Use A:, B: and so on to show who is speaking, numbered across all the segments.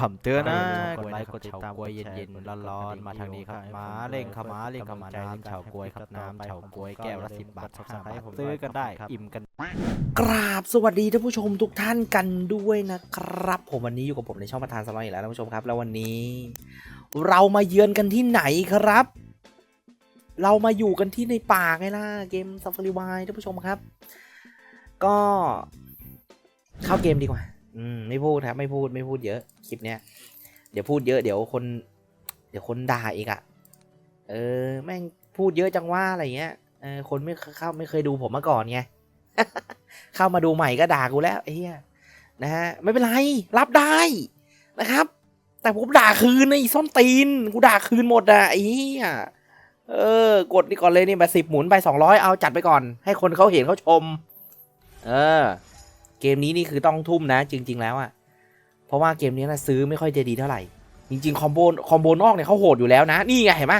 A: คำเตือนนะ
B: ก
A: ก
B: ด
A: ด
B: ไล
A: ไล
B: ค์
A: ค์
B: ก
A: ก
B: ด
A: ด
B: ติ
A: ติ
B: ด
A: ด
B: ตา
A: ตามม
B: ก
A: ก
B: ล้
A: ล้
B: ว
A: วยย
B: เย็
A: เย็
B: น
A: น
B: ๆ
A: ๆ
B: ร้
A: ร้
B: อ
A: อนน
B: ๆ
A: ๆ
B: มา
A: มา
B: ทา
A: ทางง
B: นี้
A: นี้
B: ค
A: ค
B: รั
A: รั
B: บบมา
A: มา
B: เร่
A: เร่
B: ง
A: ง
B: เข้า
A: เข้า
B: มา
A: มา
B: เร่
A: เร่
B: ง
A: ง
B: เข้า
A: เข้า
B: มา
A: มา
B: น้ำ
A: น้ำ
B: เฉา
A: เฉา
B: ก๊
A: ก๊
B: ว
A: วยย
B: แก้
A: แก้
B: ว
A: ว
B: ละ
A: ละ
B: 10
A: สิบบา
B: บา
A: ท
B: ท
A: สั่ง
B: สั่ง
A: ได้
B: ได้
A: ผ
B: ผมม
A: ซื้
B: ซื้
A: อ
B: อ
A: กั
B: กันน
A: ได้
B: ได้
A: ครับ
B: อิ่
A: อิ่
B: ม
A: ม
B: กั
A: กันน
B: กราบสวัสดีท่านผู้ชมทุกท่านกันด้วยนะครับ ผมวันนี้อยู่กับผมในช่องประธานสลอยอีกแล้วท่านผู้ชมครับ แล้ววันนี้ เรามาเยือนกันที่ไหนครับ เรามาอยู่กันที่ในป่าไงล่ะเกมซัฟฟารีวายท่านผู้ชมครับ ก็เข้าเกมดีกว่า อืมไม่พูดครับไม่พูดไม่พูดเยอะคลิปเนี้ยเดี๋ยวพูดเยอะเดี๋ยวคน เดี๋ยวคนด่าอีกอะเออ แม่งพูดเยอะจังว่าอะไรเงี้ยเออคนไม่เข้าไม่เคยดูผมมาก่อนไงเข้ามาดูใหม่ก็ด่ากูแล้วไอ้เหี้ยนะฮะไม่เป็นไรรับได้นะครับ แต่ผมด่าคืนไอ้ส้นตีนกูด่าคืนหมดอะไอ้เหี้ยเออ กดนี่ก่อนเลยนี่มาสิบหมุนไปสองร้อยเอาจัดไปก่อน ให้คนเขาเห็นเขาชม เออ เกมนี้นี่คือต้องทุ่มนะ จริง ๆ แล้วอะเพราะว่าเกมนี้นะซื้อไม่ค่อยจะดีเท่าไหร่ จริง ๆ คอมโบคอมโบนอกเนี่ยเขาโหดอยู่แล้วนะ นี่ไงเห็นไหม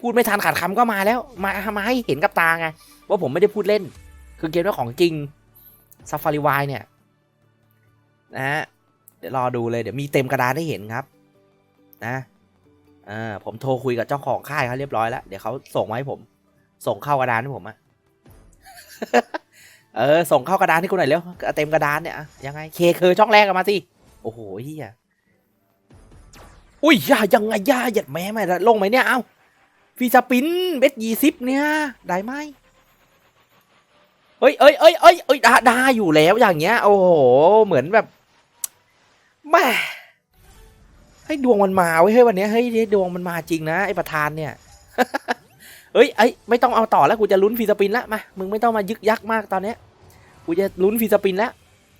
B: พูดไม่ทันขาดคำก็มาแล้ว มามาให้เห็นกับตาไงว่าผมไม่ได้พูดเล่น คือเกมนี้ของจริงซ a ฟารีวายเนี่ยนะฮะเดี๋ยวรอดูเลยเดี๋ยวมีเต็มกระดานให้เห็นครับ นะอ่าผมโทรคุยกับเจ้าของค่ายเขาเรียบร้อยแล้ว เดี๋ยวเขาส่งมาให้ผม ส่งเข้ากระดานให้ผมอะ เออ ส่งเข้ากระดานให้กูหน่อยเร็วเต็มกระดานเนี่ยยังไงเคคือช่องแรกกันมาสิ โอ้โหเฮียอุ้ยย่ายังไงย่าหยัดแม่ไม่ลงไหมเนี่ย เอ้าฟีสปินเบ็ดยี่สิบเนี่ย ได้ไหมเอ้ยเอ้ยเอ้ยเอ้ยเอ้ยได้ได้อยู่แล้วอย่างเงี้ย โอ้โห เหมือนแบบแม่ให้ดวงมันมาเว้ยเฮ้ยวันเนี้ยเฮ้ยดวงมันมาจริงนะไอ้ประธานเนี่ยเอ้ยไอ้ยไม่ต้องเอาต่อแล้วกูจะลุ้นฟีสปินละมา มึงไม่ต้องมายึกยักมากตอนเนี้ย กูจะลุ้นฟีสปินแล้ว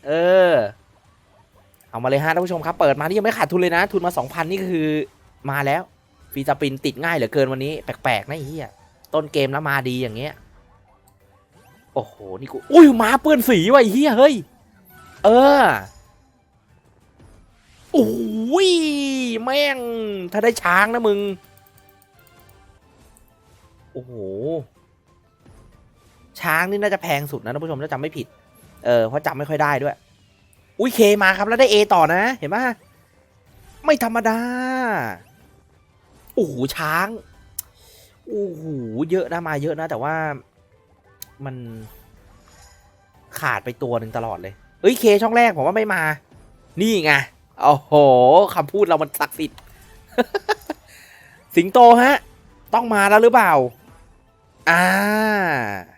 B: เออ เอามาเลยฮะท่านผู้ชมครับ เปิดมานี่ยังไม่ขาดทุนเลยนะ ทุนมา 2,000 นี่คือมาแล้วฟีสปินติดง่ายเหลือเกินวันนี้ แปลกๆนะเหี้ยต้นเกมแล้วมาดีอย่างเงี้ย โอ้โห นี่กูอุ้ยมาเปื้อนสีว่ะเหี้ยเฮ้ย เออโอ้ยแม่ง ถ้าได้ช้างนะมึง โอ้โห ช้างนี่น่าจะแพงสุดนะท่านผู้ชมถ้าจำไม่ผิด เออเพราะจำไม่ค่อยได้ด้วย อุ้ยเคมาครับแล้วได้ A ต่อนะ เห็นไหมไม่ธรรมดา โอ้โหช้าง โอ้โหเยอะนะมาเยอะนะ แต่ว่ามันขาดไปตัวหนึ่งตลอดเลย เอ้ยเคช่องแรกผมว่าไม่มา นี่ไง โอ้โหคำพูดเรามันศักดิ์สิทธิ์ สิงโตฮะ ต้องมาแล้วหรือเปล่า อ่าฮ่า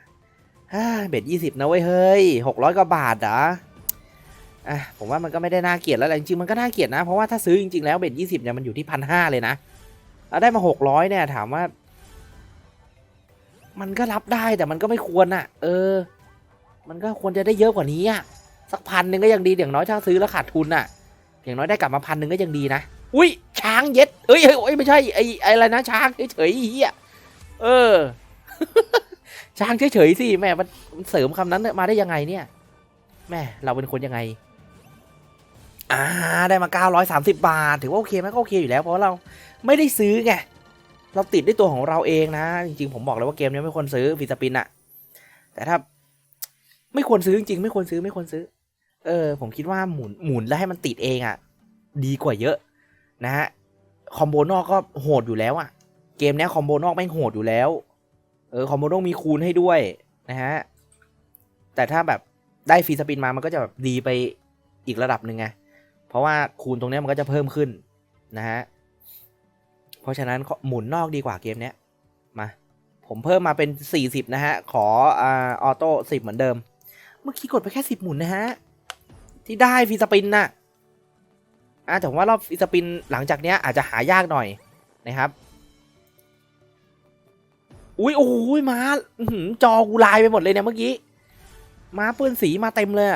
B: เบ็ดยี่สิบนะเว้ยเฮ้ยหกร้อยกว่าบาทเหรออะผมว่ามันก็ไม่ได้น่าเกลียดแล้วแหละจริงๆมันก็น่าเกลียดนะ เพราะว่าถ้าซื้อจริงๆแล้วเบ็ดยี่สิบเนี่ยมันอยู่ที่พันห้าเลยนะแล้วได้มาหกร้อยเนี่ยถามว่า มันก็รับได้แต่มันก็ไม่ควรอะเออ มันก็ควรจะได้เยอะกว่านี้อะสักพันหนึ่งก็ยังดีอย่างน้อยถ้าซื้อแล้วขาดทุนอะอย่างน้อยได้กลับมาพันหนึ่งก็ยังดีนะอุ้ยช้างเย็ดเอ้ยเอ้ยเอ้ยไม่ใช่ไอ้ไอ้อะไรนะช้างเฉยๆเฮียเออ ช้างเฉยๆสิแม่มันเสริมคำนั้นมาได้ยังไงเนี่ยแม่เราเป็นคนยังไงอ่าได้มา 930 บาท ถือว่าโอเคไหมก็โอเคอยู่แล้วเพราะเราไม่ได้ซื้อไงเราติดด้วยตัวของเราเองนะ จริงๆ ผมบอกเลยว่าเกมนี้ไม่ควรซื้อฟิสปินอะแต่ถ้าไม่ควรซื้อจริงๆ ไม่ควรซื้อไม่ควรซื้อ เออ ผมคิดว่าหมุนหมุนแล้วให้มันติดเองอะดีกว่าเยอะ นะฮะคอมโบนอกก็โหดอยู่แล้วอะเกมนี้คอมโบนอกไม่งโหดอยู่แล้ว เออคอมโบนอกมีคูณให้ด้วยนะฮะ แต่ถ้าแบบได้ฟรีสปินมามันก็จะแบบดีไปอีกระดับหนึ่งไง เพราะว่าคูณตรงนี้มันก็จะเพิ่มขึ้นนะฮะ เพราะฉะนั้นหมุนนอกดีกว่าเกมเนี้ย มา ผมเพิ่มมาเป็น 40 นะฮะ ขอออโต้10 เหมือนเดิม เมื่อกี้กดไปแค่ 10 หมุนนะฮะ ที่ได้ฟรีสปินน่ะอ่าแต่ว่ารอบฟรีสปินหลังจากเนี้ยอาจจะหายากหน่อยนะครับ อุ้ยโอ้ยมาจอกูลายไปหมดเลยเนี่ยเมื่อกี้มาเปื้อนสีมาเต็มเลย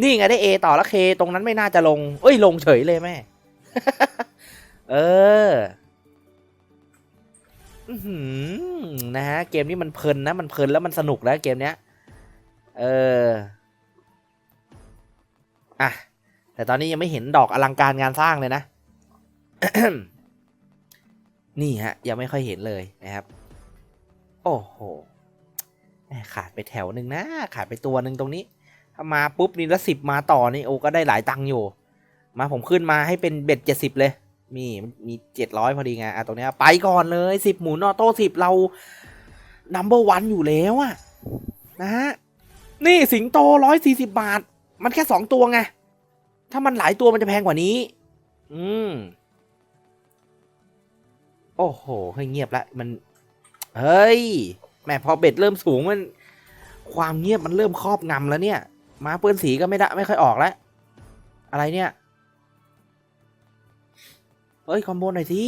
B: นี่ไงได้เอต่อแล้วเค ตรงนั้นไม่น่าจะลง เอ้ยลงเฉยเลยแม่ เออนะฮะเกมนี้มันเพลินนะ มันเพลินแล้วมันสนุกแล้วเกมเนี้ย เออ อะ แต่ตอนนี้ยังไม่เห็นดอกอลังการงานสร้างเลยนะ นี่ฮะ ยังไม่ค่อยเห็นเลยนะครับ โอ้โหขาดไปแถวหนึ่งนะ ขาดไปตัวหนึ่งตรงนี้ ถ้ามาปุ๊บนี่ละสิบมาต่อนี่โอ้ก็ได้หลายตังค์อยู่ มาผมขึ้นมาให้เป็นเบ็ดเจ็ดสิบเลย มีมีเจ็ดร้อยพอดีไงอะตรงนี้ไปก่อนเลยสิบหมุนออโต้สิบเรานัมเบอร์วันอยู่แล้วอะนะฮะนี่สิงโตร้อยสี่สิบาท มันแค่สองตัวไง ถ้ามันหลายตัวมันจะแพงกว่านี้ อืม โอ้โหเฮ้เงียบละมัน เฮ้ยแม่พอเบ็ดเริ่มสูงมัน ความเงียบมันเริ่มครอบงำแล้วเนี่ยมาเปื้อนสีก็ไม่ได้ไม่ค่อยออกแล้ว อะไรเนี่ยเฮ้ยคอมโบหน่อยสิ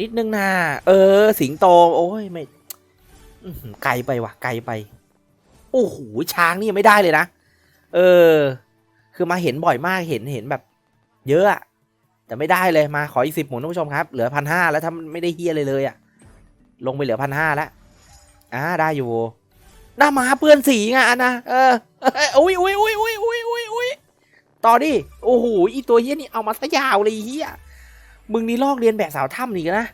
B: นิดนึงนะเออ สิงโต โอ้ยไม่ไกลไปว่ะ ไกลไป โอ้โหช้างนี่ยังไม่ได้เลยนะ เออ คือมาเห็นบ่อยมากเห็นเห็นแบบ เยอะอะแต่ไม่ได้เลยมาขออีกสิบหมุนท่านผู้ชมครับ เหลือพันห้าแล้วถ้าไม่ได้เฮียเลยเลยอะ ลงไปเหลือพันห้าแล้วอ่าได้อยู่หน้ามาเปื้อนสีไงอันนะ เอออุ้ยอุ้ยอุ้ยอุ้ยอุ้ยอุ้ยอุ้ยต่อดิ โอ้โห อีตัวเฮียนี่เอามาซะยาวเลยเฮียมึงนี่ลอกเรียนแบบสาวถ้ำนี่กันนะ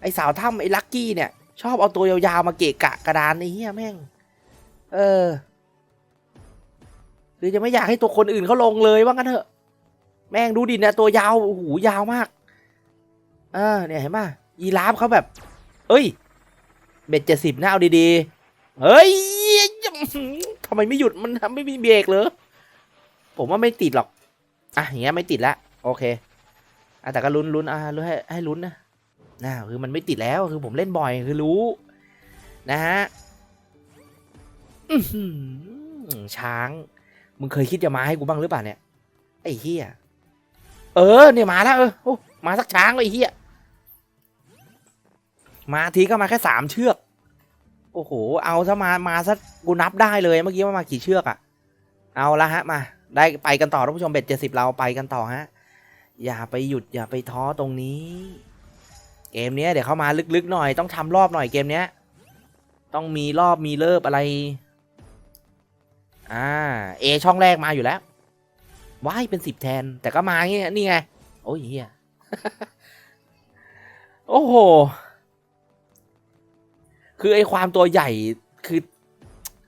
B: ไอสาวถ้ำไอลักกี้เนี่ย ชอบเอาตัวยาวๆมาเกะกะกระดานไอเฮียแม่ง เออ หรือจะไม่อยากให้ตัวคนอื่นเขาลงเลยว่างั้นเถอะ แม่งดูดิเนี่ยตัวยาว โอ้โห ยาวมาก เออ เนี่ยเห็นป่ะยีราฟเขาแบบ เอ้ย เบ็ดเจ็ดสิบนะเอาดีๆ เฮ้ยทำไมไม่หยุดมันทำไม่มีเบรกเลยผมว่าไม่ติดหรอก อะอย่างเงี้ยไม่ติดละโอเคอะแต่ก็ลุ้นลุ้นอะลุ้นให้ให้ลุ้นนะนะคือมันไม่ติดแล้วคือผมเล่นบ่อยคือรู้ นะฮะอื้อหือช้าง มึงเคยคิดจะมาให้กูบ้างหรือเปล่าเนี่ย ไอ้เฮียเออเนี่ยมาแล้วเออมาสักช้างเลยไอ้เฮีย มาทีก็มาแค่สามเชือก โอ้โห เอาซะมา มาซะกูนับได้เลยเมื่อกี้ว่ามากี่เชือกอะเอาละฮะมา ได้ไปกันต่อท่านผู้ชมเบ็ดเจ็ดสิบเราไปกันต่อฮะ อย่าไปหยุดอย่าไปท้อตรงนี้ เกมเนี้ยเดี๋ยวเข้ามาลึกๆหน่อยต้องทำรอบหน่อยเกมเนี้ย ต้องมีรอบมีเลิบอะไร อ่าเอช่องแรกมาอยู่แล้วว้ายเป็นสิบแทน แต่ก็มาเงี้ยนี่ไง โอ้ยเฮียโอ้โห คือไอความตัวใหญ่คือ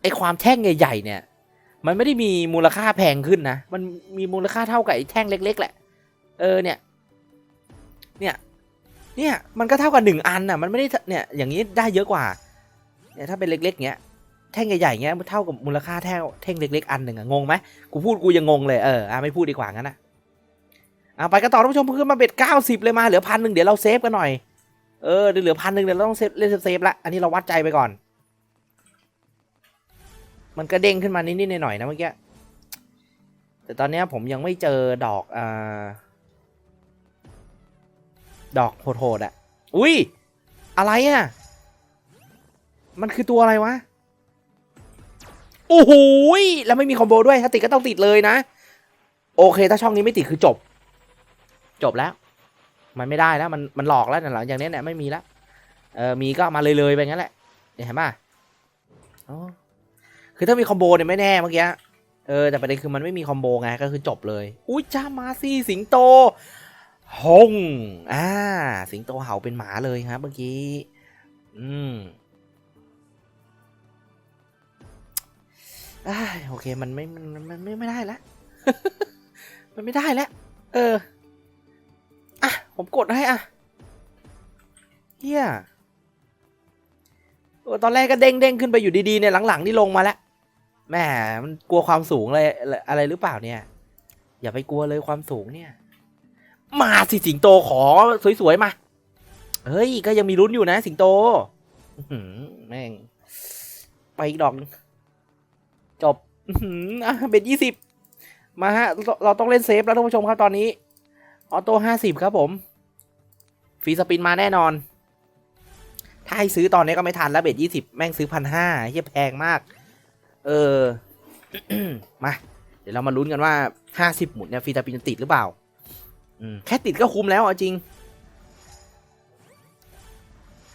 B: ไอความแท่งใหญ่ๆเนี่ย มันไม่ได้มีมูลค่าแพงขึ้นนะ มันมีมูลค่าเท่ากับไอแท่งเล็ก ๆ แหละ เออเนี่ย เนี่ย เนี่ยมันก็เท่ากับหนึ่งอันน่ะ มันไม่ได้เนี่ยอย่างนี้ได้เยอะกว่า เนี่ยถ้าเป็นเล็ก ๆ เงี้ยแท่งใหญ่ๆเงี้ยมันเท่ากับมูลค่าแท่งแท่งเล็ก ๆ อันหนึ่งอะงงไหมกูพูดกูยังงงเลยเอออะไม่พูดดีกว่างั้นนะอะไปกันต่อท่านผู้ชมขึ้นมาเบ็ดเก้าสิบเลยมาเหลือพันหนึ่งเดี๋ยวเราเซฟกันหน่อย เออเดี๋ยวเหลือพันหนึ่งเดี๋ยวเราต้องเซฟเล่นเซฟละอันนี้เราวัดใจไปก่อน มันก็เด้งขึ้นมานิดๆหน่อยๆนะเมื่อกี้แต่ตอนนี้ผมยังไม่เจอดอกอ่าดอกโหดๆอะ อุ้ย อะไรอะ มันคือตัวอะไรวะ โอ้โหแล้วไม่มีคอมโบด้วย ถ้าติดก็ต้องติดเลยนะ โอเค ถ้าช่องนี้ไม่ติดคือจบ จบแล้ว มันไม่ได้แล้วมันมันหลอกแล้วนะหลังจากนี้เนี่ยไม่มีแล้วเออมีก็มาเลยๆไปงั้นแหละเนี่ยเห็นป่ะอ๋อคือถ้ามีคอมโบเนี่ยไม่แน่เมื่อกี้เออแต่ประเด็นคือมันไม่มีคอมโบไงก็คือจบเลยอุ้ยจ้ามาซี่สิงโตหงอ่าสิงโตเห่าเป็นหมาเลยครับเมื่อกี้อืมอ้าโอเคมันไม่มันมันไม่ไม่ได้แล้วมันไม่ได้แล้วเออ ผมกดให้อะเฮียโอ้ตอนแรกก็เด้งเด้งขึ้นไปอยู่ดีๆเนี่ยหลังๆนี่ลงมาแล้วแหมมันกลัวความสูงอะไรอะไรหรือเปล่าเนี่ย อย่าไปกลัวเลยความสูงเนี่ย มาสิสิงโตขอสวยๆมาเฮ้ยก็ยังมีลุ้นอยู่นะ สิงโตแม่ง ไปอีกดอก จบอื้อหืออะเบ็ดยี่สิบมาฮะเราเราต้องเล่นเซฟแล้วท่านผู้ชมครับตอนนี้ ออโต้ห้าสิบครับผม ฟรีสปินมาแน่นอน ถ้าให้ซื้อตอนนี้ก็ไม่ทันแล้วเบ็ดยี่สิบแม่งซื้อพันห้าเฮียแพงมาก เออ มา เดี๋ยวเรามาลุ้นกันว่าห้าสิบหมุนเนี่ยฟรีสปินจะติดหรือเปล่าแค่ติดก็คุ้มแล้วเอาจริง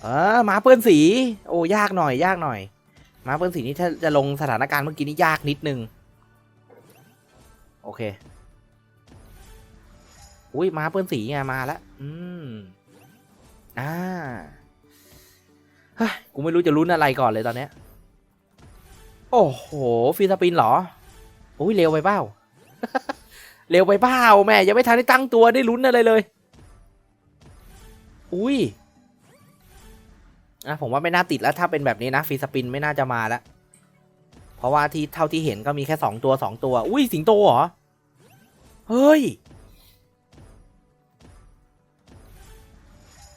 B: เออมาเปื้อนสี โอ้ยากหน่อย ยากหน่อย มาเปื้อนสีนี่ถ้าจะลงสถานการณ์เมื่อกี้นี่ยากนิดนึง โอเค อุ้ยมาเปื้อนสีไงมาแล้ว อืม อ่าเฮ้ยกูไม่รู้จะลุ้นอะไรก่อนเลยตอนเนี้ย โอ้โหฟรีสปินเหรออุ้ยเร็วไปเปล่า เร็วไปเปล่าแม่ยังไม่ทันได้ตั้งตัวได้ลุ้นอะไรเลย อุ้ยอะผมว่าไม่น่าติดแล้วถ้าเป็นแบบนี้นะฟรีสปินไม่น่าจะมาแล้วเพราะว่าที่เท่าที่เห็นก็มีแค่สองตัวสองตัว อุ้ยสิงโตเหรอ เฮ้ย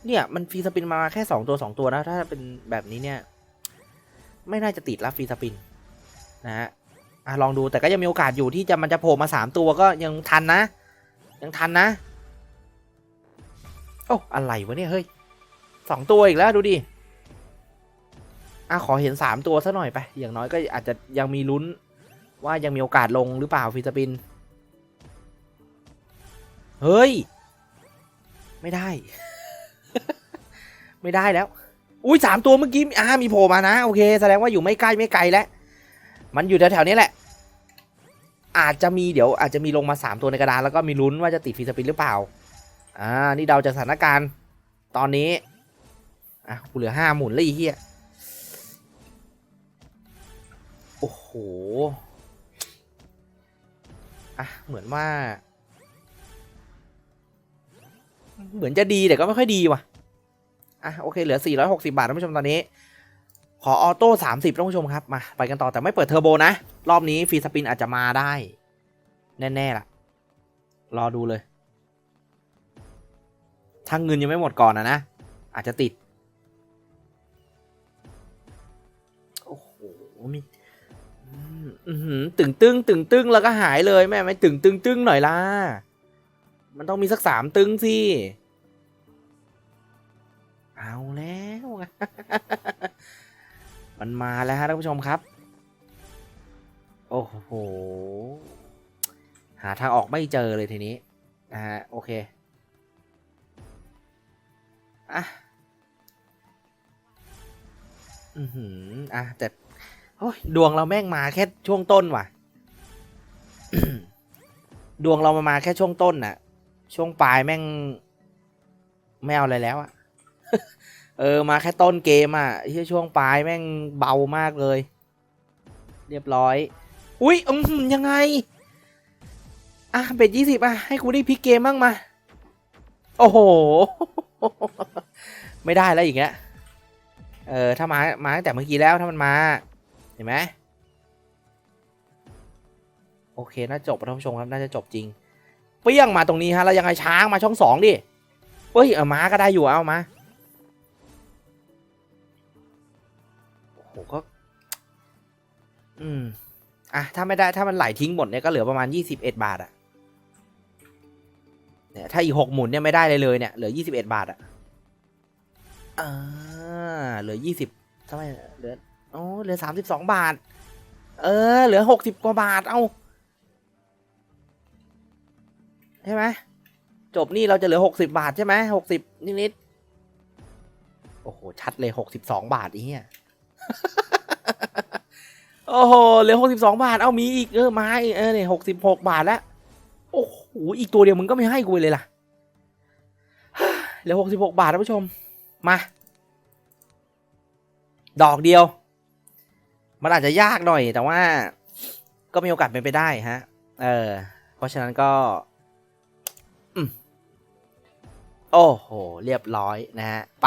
B: เนี่ยมันฟรีสปินมาแค่สองตัวสองตัวนะ ถ้าเป็นแบบนี้เนี่ย ไม่น่าจะติดแล้วฟรีสปิน นะฮะอะลองดูแต่ก็ยังมีโอกาสอยู่ที่จะมันจะโผล่มาสามตัวก็ยังทันนะ ยังทันนะ โอ้อะไรวะเนี่ยเฮ้ยสองตัวอีกแล้วดูดิอะขอเห็นสามตัวซะหน่อยไป อย่างน้อยก็อาจจะยังมีลุ้นว่ายังมีโอกาสลงหรือเปล่าฟิสปิน เฮ้ย ไม่ได้ ไม่ได้แล้ว อุ้ยสามตัวเมื่อกี้อ่ามีโผล่มานะ โอเค แสดงว่าอยู่ไม่ใกล้ไม่ไกลแล้ว มันอยู่แถวๆนี้แหละ อาจจะมีเดี๋ยวอาจจะมีลงมาสามตัวในกระดานแล้วก็มีลุ้นว่าจะติดฟิสปินหรือเปล่า อ่า นี่เดาจากสถานการณ์ ตอนนี้ อะกูเหลือห้าหมุนแล้วไอ้เหี้ย โอ้โห อะ เหมือนว่า เหมือนจะดีแต่ก็ไม่ค่อยดีว่ะ อะโอเคเหลือ 460 บาทท่านผู้ชมตอนนี้ ขอออโต้30ท่านผู้ชมครับมาไปกันต่อแต่ไม่เปิดเทอร์โบนะ รอบนี้ฟรีสปินอาจจะมาได้ แน่ๆล่ะ รอดูเลยถ้าเงินยังไม่หมดก่อนนะนะ อาจจะติด โอ้โหมีตึงตึงตึงตึงแล้วก็หายเลยแม่ไม่ตึงตึงตึงหน่อยล่ะ มันต้องมีสักสามตึงสิ เอาแล้ว มันมาแล้วฮะท่านผู้ชมครับ โอ้โห หาทางออกไม่เจอเลยทีนี้นะฮะโอเคอะอือหืออะแต่โอ้ยดวงเราแม่งมาแค่ช่วงต้นว่ะ ดวงเรามามาแค่ช่วงต้นน่ะ ช่วงปลายแม่ง ไม่เอาอะไรแล้วอะ เออมาแค่ต้นเกมอะที่ช่วงปลายแม่งเบามากเลย เรียบร้อย อุ้ยอืมยังไง อะเบ็ดยี่สิบอะ ให้กูได้พลิกเกมบ้างมา โอ้โห ไม่ได้แล้วอย่างเงี้ยเออถ้ามามาตั้งแต่เมื่อกี้แล้วถ้ามันมา เห็นไหมโอเค น่าจบท่านผู้ชมครับ น่าจะจบจริง เปี้ยงมาตรงนี้ฮะ แล้วยังไงช้างมาช่องสองดิ เฮ้ย เออม้าก็ได้อยู่เอามา ก็ อืม อะ ถ้าไม่ได้ถ้ามันไหลทิ้งหมดเนี่ยก็เหลือประมาณยี่สิบเอ็ดบาทอะเนี่ยถ้าอีกหกหมุนเนี่ยไม่ได้เลยเลยเนี่ยเหลือยี่สิบเอ็ดบาทอะอ่าเหลือยี่สิบทำไมเหลือโอ้เหลือสามสิบสองบาท เออ เหลือหกสิบกว่าบาท เอ้าใช่ไหมจบนี่เราจะเหลือหกสิบาทใช่ไหมหกสิบนิดๆโอ้โห ชัดเลยหกสิบสองบาทอีเหี้ย โอ้โหเหลือหกสิบสองบาท เอามีอีกเออมาอีกเออเนี่ยหกสิบหกบาทแล้วโอ้โหอีกตัวเดียวมึงก็ไม่ให้กูเลยล่ะเหลือหกสิบหกบาทท่านผู้ชม มา ดอกเดียว มันอาจจะยากหน่อย แต่ว่าก็มีโอกาสเป็นไปได้ฮะ เออ เพราะฉะนั้นก็อโอ้โห เรียบร้อยนะฮะ ไป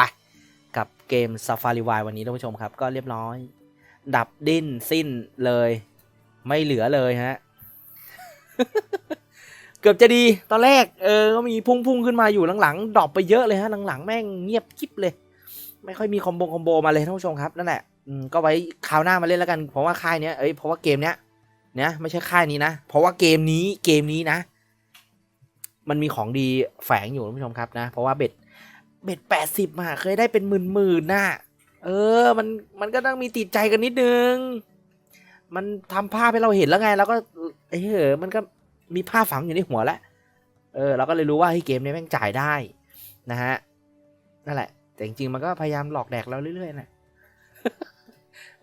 B: กับเกม Safari w i วันนี้ท่านผู้ชมครับ ก็เรียบร้อย ดับดิ้นสิ้นเลย ไม่เหลือเลยฮะ เกือบจะดีตอนแรกเออก็มีพุ่งพุ่งขึ้นมาอยู่หลังๆดรอปไปเยอะเลยฮะหลังๆแม่งเงียบกิ๊บเลย ไม่ค่อยมีคอมโบคอมโบมาเลยท่านผู้ชมครับนั่นแหละก็ไว้คราวหน้ามาเล่นแล้วกันเพราะว่าค่ายเนี้ยเอ้ยเพราะว่าเกมเนี้ยเนี่ยไม่ใช่ค่ายนี้นะ เพราะว่าเกมนี้เกมนี้นะ มันมีของดีแฝงอยู่ท่านผู้ชมครับนะ เพราะว่าเบ็ด เบ็ดแปดสิบมาเคยได้เป็นหมื่นหมื่นน่ะ เออ มันมันก็ต้องมีติดใจกันนิดนึง มันทำภาพให้เราเห็นแล้วไงแล้วก็เออมันก็มีภาพฝังอยู่ในหัวแล้วเออเราก็เลยรู้ว่าเฮ้ยเกมนี้แม่งจ่ายได้นะฮะนั่นแหละ แต่จริงๆมันก็พยายามหลอกแดกเราเรื่อยๆนะ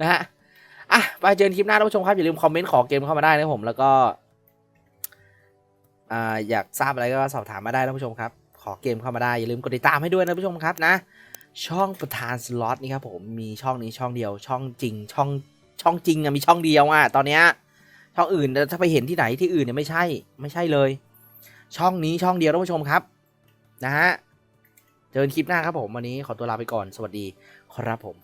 B: นะฮะอะไปเจอคลิปหน้าท่านผู้ชมครับอย่าลืมคอมเมนต์ขอเกมเข้ามาได้นะผมแล้วก็อ่าอยากทราบอะไรก็สอบถามมาได้ท่านผู้ชมครับ อเกมเข้ามาได้ อย่าลืมกดติดตามให้ด้วยนะผู้ชมครับนะ ช่องประธานสล็อตนี่ครับผมมีช่องนี้ช่องเดียว ช่องจริงช่องช่องจริงอะมีช่องเดียวอะตอนเนี้ยช่องอื่นถ้าไปเห็นที่ไหนที่อื่นเนี่ยไม่ใช่ไม่ใช่เลย ช่องนี้ช่องเดียวท่านผู้ชมครับนะฮะเจอกันคลิปหน้าครับผมวันนี้ขอตัวลาไปก่อนสวัสดีครับผม